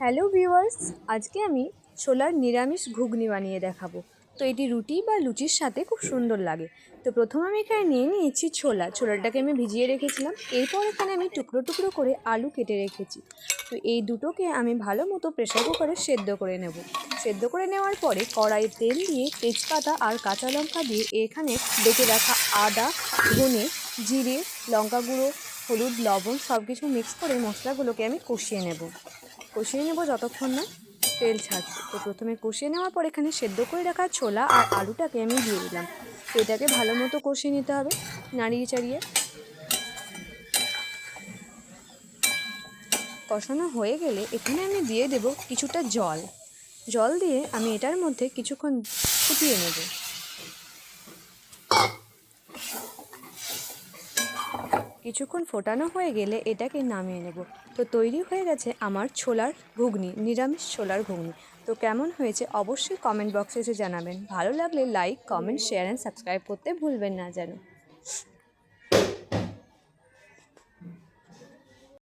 Hello viewers, আজকে আমি ছোলার নিরামিষ ঘুগনি বানিয়ে দেখাবো। তো এটি রুটি বা লুচির সাথে খুব সুন্দর লাগে। তো প্রথম আমি এখানে নিয়ে নিয়েছি ছোলা। ছোলাটাকে আমি ভিজিয়ে রেখেছিলাম। এরপর এখানে আমি টুকরো টুকরো করে আলু কেটে রেখেছি। তো এই দুটোকে আমি ভালো মতো প্রেশার কুকারে সেদ্ধ করে নেব। সেদ্ধ করে নেওয়ার পরে কড়াইয়ে তেল দিয়ে তেজপাতা আর কাঁচা লঙ্কা দিয়ে এখানে বেটে রাখা আদা, ধনে, জিরে লঙ্কা গুঁড়ো হলুদ, লবণ সব কিছু মিক্স করে মশলাগুলোকে আমি কষিয়ে নেব। কষিয়ে নেব যতক্ষণ না তেল ছাড়ছে। তো প্রথমে কষিয়ে নেওয়ার পর এখানে সেদ্ধ করে রাখা ছোলা আর আলুটাকে আমি দিয়ে দিলাম। এটাকে ভালো মতো কষিয়ে নিতে হবে নাড়িয়ে চাড়িয়ে। কষানো হয়ে গেলে এখানে আমি দিয়ে দেব কিছুটা জল। জল দিয়ে আমি এটার মধ্যে কিছুক্ষণ ফুটিয়ে নেব। কিছুক্ষণ ফোটানো হয়ে গেলে এটাকে নামিয়ে নেব। তো তৈরি হয়ে গেছে আমার ছোলার ঘুগনি, নিরামিষ ছোলার ঘুগনি। তো কেমন হয়েছে অবশ্যই কমেন্ট বক্সে এসে জানাবেন। ভালো লাগলে like comment share and subscribe করতে ভুলবেন না যেন।